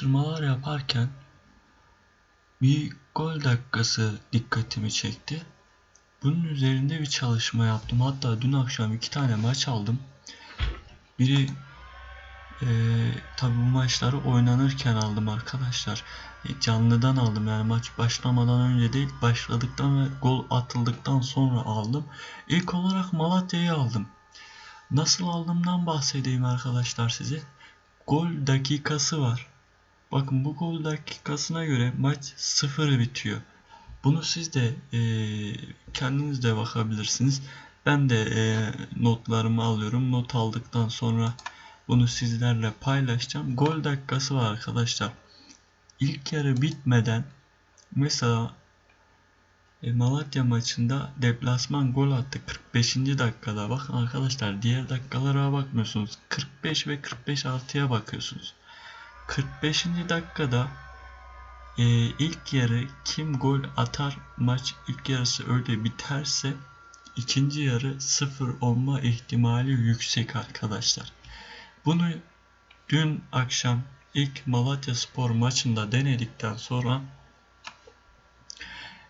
araştırmalar yaparken bir gol dakikası dikkatimi çekti. Bunun üzerinde bir çalışma yaptım. Hatta dün akşam iki tane maç aldım. Biri e, tabi bu maçları oynanırken aldım arkadaşlar. E, canlıdan aldım yani maç başlamadan önce değil başladıktan ve gol atıldıktan sonra aldım. İlk olarak Malatya'yı aldım. Nasıl aldığımdan bahsedeyim arkadaşlar size. Gol dakikası var. Bakın bu gol dakikasına göre maç 0 bitiyor. Bunu siz de e, kendiniz de bakabilirsiniz. Ben de e, notlarımı alıyorum. Not aldıktan sonra bunu sizlerle paylaşacağım. Gol dakikası var arkadaşlar. İlk yarı bitmeden mesela e, Malatya maçında deplasman gol attı 45. dakikada. Bakın arkadaşlar diğer dakikalara bakmıyorsunuz. 45 ve 45 artıya bakıyorsunuz. 45. dakikada e, ilk yarı kim gol atar maç ilk yarısı öyle biterse ikinci yarı sıfır olma ihtimali yüksek arkadaşlar. Bunu dün akşam ilk Malatya Spor maçında denedikten sonra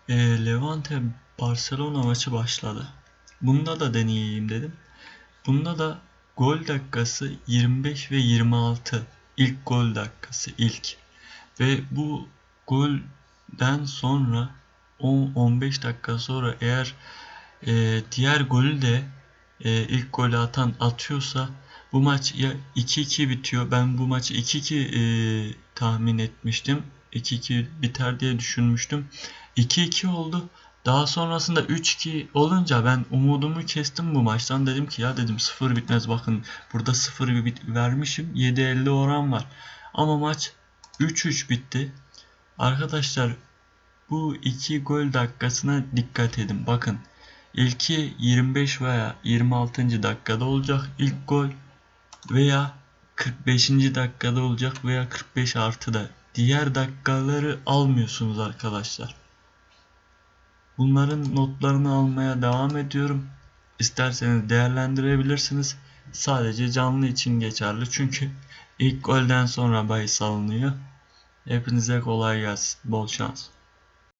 e, Levante Barcelona maçı başladı. Bunda da deneyeyim dedim. Bunda da gol dakikası 25 ve 26 ilk gol dakikası ilk. Ve bu golden sonra 10-15 dakika sonra eğer e, diğer golü de e, ilk golü atan atıyorsa bu maç ya 2-2 bitiyor. Ben bu maçı 2-2 e, tahmin etmiştim. 2-2 biter diye düşünmüştüm. 2-2 oldu. Daha sonrasında 3-2 olunca ben umudumu kestim bu maçtan. Dedim ki ya dedim 0 bitmez bakın burada 0 bit vermişim. 7-50 oran var. Ama maç 3-3 bitti. Arkadaşlar bu iki gol dakikasına dikkat edin. Bakın ilki 25 veya 26. dakikada olacak ilk gol veya 45. dakikada olacak veya 45 artıda. Diğer dakikaları almıyorsunuz arkadaşlar. Bunların notlarını almaya devam ediyorum. İsterseniz değerlendirebilirsiniz. Sadece canlı için geçerli çünkü ilk golden sonra bahis alınıyor. Hepinize kolay gelsin. Bol şans.